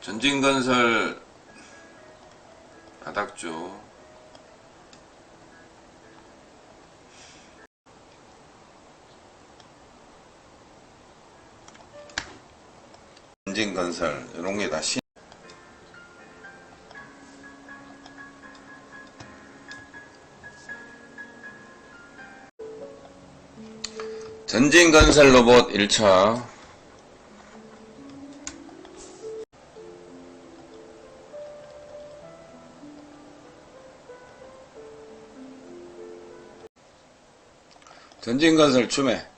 전진건설 바닥조 전진건설 이런 게 다 신. 전진건설 로봇 1차 전진건설 추매.